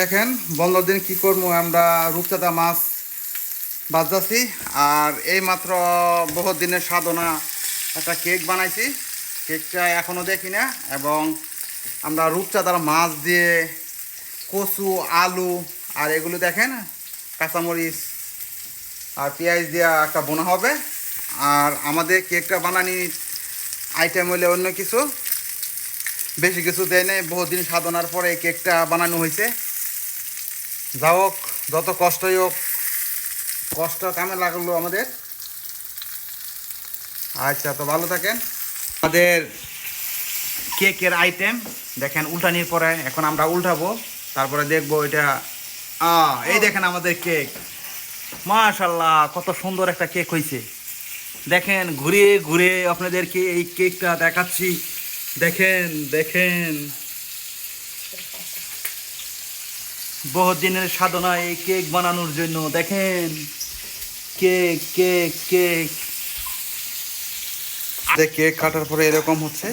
দেখেন বন্ধর দিন কি করব, আমরা রূপচাঁদা মাছ বাজাচ্ছি আর এই মাত্র বহুত দিনের সাধনা একটা কেক বানাইছি। কেকটা এখনও দেখি না, এবং আমরা রূপচাঁদার মাছ দিয়ে কচু, আলু, আর এগুলো দেখেন, কাঁচামরিচ আর পেঁয়াজ দেওয়া একটা বোনা হবে। আর আমাদের কেকটা বানানি আইটেম হলে অন্য কিছু। বেশি কিছু দেয় নাই বহুদিন সাধনার পরে কেকটা বানানো হয়েছে যা হোক, যত কষ্টই হোক, কষ্ট কামে লাগল আমাদের। আচ্ছা তো ভালো থাকেন। আমাদের কেকের আইটেম দেখেন উল্টানির পরে এখন আমরা উল্টাবো, তারপরে দেখব এটা এই দেখেন আমাদের কেক। মাশাল্লাহ, কত সুন্দর একটা কেক হয়েছে দেখেন, ঘুরে ঘুরে আপনাদেরকে এই কেকটা দেখাচ্ছি। দেখেন দেখেন। বহুত দিনের সাধনা এই কেক বানানোর জন্য, দেখেন। Cake cake cake. কেক কাটার পরে এরকম হচ্ছে?